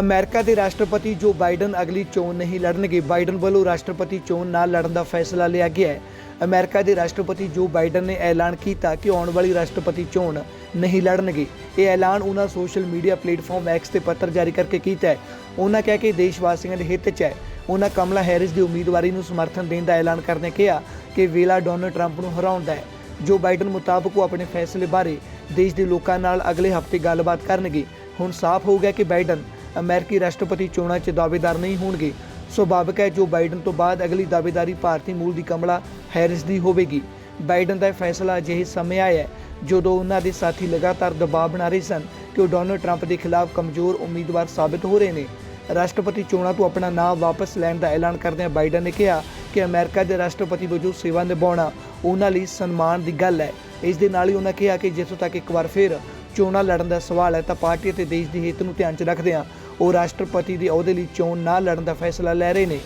America ਦੇ ਰਾਸ਼ਟਰਪਤੀ ਜੋ ਬਾਈਡਨ ਅਗਲੀ ਚੋਣ ਨਹੀਂ ਲੜਨਗੇ। ਬਾਈਡਨ ਵੱਲੋਂ ਰਾਸ਼ਟਰਪਤੀ ਚੋਣ ਨਾ ਲੜਨ ਦਾ ਫੈਸਲਾ ਲਿਆ ਗਿਆ ਹੈ। ਅਮਰੀਕਾ ਦੇ ਰਾਸ਼ਟਰਪਤੀ ਜੋ ਬਾਈਡਨ ਨੇ ਐਲਾਨ ਕੀਤਾ ਕਿ ਆਉਣ ਵਾਲੀ ਰਾਸ਼ਟਰਪਤੀ ਚੋਣ ਨਹੀਂ ਲੜਨਗੇ। ਇਹ ਐਲਾਨ ਉਹਨਾਂ ਸੋਸ਼ਲ ਮੀਡੀਆ ਪਲੇਟਫਾਰਮ ਐਕਸ ਤੇ ਪੱਤਰ ਜਾਰੀ ਕਰਕੇ ਕੀਤਾ ਹੈ। ਉਹਨਾਂ ਕਹਿ ਕੇ ਦੇਸ਼ ਵਾਸੀਆਂ ਦੇ ਹਿੱਤ 'ਚ ਹੈ। ਉਹਨਾਂ ਕਮਲਾ ਹੈਰਿਸ ਦੀ ਉਮੀਦਵਾਰੀ ਨੂੰ ਸਮਰਥਨ ਦੇਣ ਦਾ ਐਲਾਨ ਕਰਦਿਆਂ ਕਿਹਾ ਕਿ ਵੇਲਾ ਡੋਨਲਡ ਟਰੰਪ ਨੂੰ ਹਰਾਉਣ ਦਾ ਹੈ। ਜੋ ਬਾਈਡਨ ਮੁਤਾਬਕ ਉਹ ਆਪਣੇ ਫੈਸਲੇ ਬਾਰੇ ਦੇਸ਼ ਦੇ ਲੋਕਾਂ ਨਾਲ ਅਗਲੇ ਹਫ਼ਤੇ ਗੱਲਬਾਤ ਕਰਨਗੇ। ਹੁਣ ਸਾਫ਼ ਹੋ ਗਿਆ ਕਿ ਬਾਈਡਨ ਅਮਰੀਕੀ ਰਾਸ਼ਟਰਪਤੀ ਚੋਣਾਂ 'ਚ ਦਾਅਵੇਦਾਰ ਨਹੀਂ ਹੋਣਗੇ। ਸੁਭਾਵਿਕ ਹੈ ਜੋ ਬਾਈਡਨ ਤੋਂ ਬਾਅਦ ਅਗਲੀ ਦਾਅਵੇਦਾਰੀ ਭਾਰਤੀ ਮੂਲ ਦੀ ਕਮਲਾ ਹੈਰਿਸ ਦੀ ਹੋਵੇਗੀ। ਬਾਈਡਨ ਦਾ ਇਹ ਫੈਸਲਾ ਅਜਿਹੇ ਸਮੇਂ ਆਇਆ ਹੈ, ਜਦੋਂ ਉਹਨਾਂ ਦੇ ਸਾਥੀ ਲਗਾਤਾਰ ਦਬਾਅ ਬਣਾ ਰਹੇ ਸਨ ਕਿ ਉਹ ਡੋਨਲਡ ਟਰੰਪ ਦੇ ਖਿਲਾਫ ਕਮਜ਼ੋਰ ਉਮੀਦਵਾਰ ਸਾਬਿਤ ਹੋ ਰਹੇ ਨੇ। ਰਾਸ਼ਟਰਪਤੀ ਚੋਣਾਂ ਤੋਂ ਆਪਣਾ ਨਾਮ ਵਾਪਸ ਲੈਣ ਦਾ ਐਲਾਨ ਕਰਦਿਆਂ ਬਾਈਡਨ ਨੇ ਕਿਹਾ ਕਿ ਅਮਰੀਕਾ ਦੇ ਰਾਸ਼ਟਰਪਤੀ ਵਜੋਂ ਸੇਵਾ ਨਿਭਾਉਣਾ ਉਹਨਾਂ ਲਈ ਸਨਮਾਨ ਦੀ ਗੱਲ ਹੈ। ਇਸ ਦੇ ਨਾਲ ਹੀ ਉਹਨਾਂ ਕਿਹਾ ਕਿ ਜਿੱਥੋਂ ਤੱਕ ਇੱਕ ਵਾਰ ਫਿਰ ਚੋਣਾਂ ਲੜਨ ਦਾ ਸਵਾਲ ਹੈ, ਤਾਂ ਪਾਰਟੀ ਅਤੇ ਦੇਸ਼ ਦੇ ਹਿੱਤ ਨੂੰ ਧਿਆਨ 'ਚ ਰੱਖਦਿਆਂ ਉਹ ਰਾਸ਼ਟਰਪਤੀ ਦੇ ਅਹੁਦੇ ਲਈ ਚੋਣ ਨਾ ਲੜਨ ਦਾ ਫੈਸਲਾ ਲੈ ਰਹੇ ਨੇ।